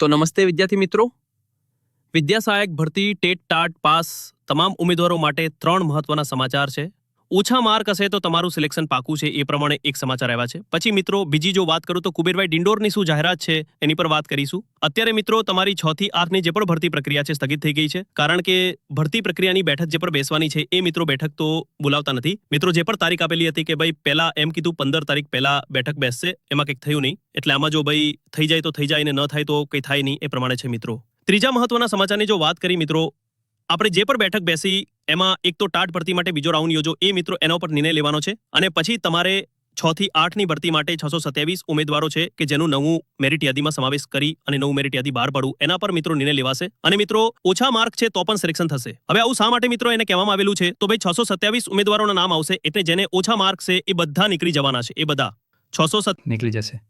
તો નમસ્તે વિદ્યાર્થી મિત્રો. વિદ્યા સહાયક ભરતી, ટેટ, ટાટ, પાસ તમામ ઉમેદવારો માટે ત્રણ મહત્વના સમાચાર છે. ઓછા માર્ક હશે તો તમારું સિલેક્શન પાકું છે, એ પ્રમાણે એક સમાચાર આવ્યા છે. પછી મિત્રો, બીજી જો વાત કરું તો કુબેરભાઈ ડિંડોરની શું જાહેરાત છે, એની પર વાત કરીશું. અત્યારે મિત્રો, તમારી છ થી આઠની જે પણ ભરતી પ્રક્રિયા છે, સ્થગિત થઈ ગઈ છે. કારણ કે ભરતી પ્રક્રિયાની બેઠક જે પણ બેસવાની છે, એ મિત્રો બેઠક તો બોલાવતા નથી. મિત્રો, જે પણ તારીખ આપેલી હતી કે ભાઈ પહેલા એમ કીધું પંદર તારીખ પહેલા બેઠક બેસશે, એમાં કંઈક થયું નહીં. એટલે આમાં જો ભાઈ થઈ જાય તો થઈ જાય ને ન થાય તો કંઈ થાય નહીં, એ પ્રમાણે છે મિત્રો. ત્રીજા મહત્વના સમાચારની જો વાત કરી મિત્રો, આપણે જે પણ બેઠક બેસી એમાં એક તો ટાટ ભરતી માટે બીજો રાઉન્ડ યોજો. એ મિત્રો એના ઉપર નિર્ણય લેવાનો છે. અને પછી તમારે છ થી આઠની ભરતી માટે છસો સત્યાવીસ ઉમેદવારો છે કે જેનું નવું મેરિટ યાદીમાં સમાવેશ કરી અને નવું મેરિટ યાદી બહાર પાડવું. એના પર મિત્રો નિર્ણય લેવાશે. અને મિત્રો, ઓછા માર્ક છે તો પણ સિલેક્શન થશે. હવે આવું શા માટે મિત્રો એને કહેવામાં આવેલું છે? તો ભાઈ છસો સત્યાવીસ ઉમેદવારોના નામ આવશે એટલે જેને ઓછા માર્ક છે એ બધા નીકળી જવાના છે. એ બધા. છસો સત નીકળી જશે.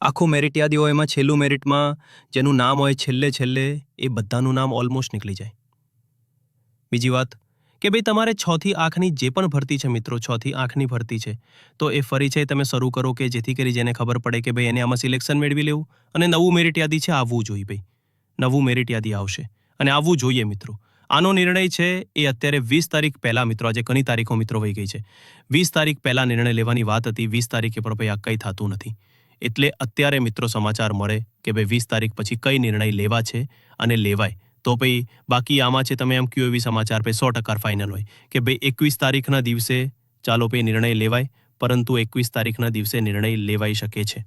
આખું મેરિટ યાદી હોય એમાં છેલ્લું મેરિટમાં જેનું નામ હોય છેલ્લે છેલ્લે એ બધાનું નામ ઓલમોસ્ટ નીકળી જાય. બીજી વાત કે ભાઈ તમારે છથી આંખની જે પણ ભરતી છે મિત્રો, છથી આંખની ભરતી છે, તો એ ફરી છે તમે શરૂ કરો કે જેથી કરી જેને ખબર પડે કે ભાઈ એને આમાં સિલેક્શન મેળવી લેવું અને નવું મેરિટ યાદી છે આવવું જોઈએ ભાઈ. નવું મેરિટ યાદી આવશે અને આવવું જોઈએ મિત્રો. આનો નિર્ણય છે એ અત્યારે વીસ તારીખ પહેલા મિત્રો, આજે ઘણી તારીખો મિત્રો વહી ગઈ છે. વીસ તારીખ પહેલાં નિર્ણય લેવાની વાત હતી, વીસ તારીખે પણ ભાઈ આ કંઈ થતું નથી. એટલે અત્યારે મિત્રો સમાચાર મળે કે ભાઈ વીસ તારીખ પછી કઈ નિર્ણય લેવા છે અને લેવાય. તો ભાઈ બાકી આમાં છે તમે એમ કયો એવી સમાચાર ભાઈ સો ટકા ફાઇનલ હોય. કે ભાઈ એકવીસ તારીખના દિવસે ચાલો ભાઈ નિર્ણય લેવાય, પરંતુ એકવીસ તારીખના દિવસે નિર્ણય લેવાઈ શકે છે.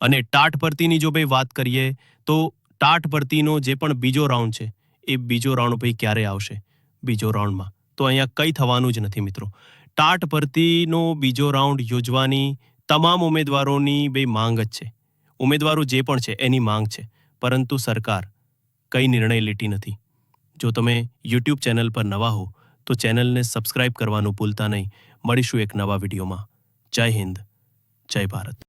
અને ટાટ ભરતીની જો ભાઈ વાત કરીએ, તો ટાટ ભરતીનો જે પણ બીજો રાઉન્ડ છે, એ બીજો રાઉન્ડ ભાઈ ક્યારે આવશે? બીજો રાઉન્ડમાં તો અહીંયા કંઈ થવાનું જ નથી મિત્રો. ટાટ ભરતીનો બીજો રાઉન્ડ યોજવાની તમામ ઉમેદવારોની બે માંગ જ છે. ઉમેદવારો જે પણ છે એની માંગ છે. પરંતુ સરકાર કંઈ નિર્ણય લીટી નથી. જો તમે યુટ્યુબ ચેનલ પર નવા હો, તો ચેનલને સબસ્ક્રાઇબ કરવાનું ભૂલતા નહીં. મળીશું એક નવા વિડીયોમાં. જય હિન્દ. જય ભારત.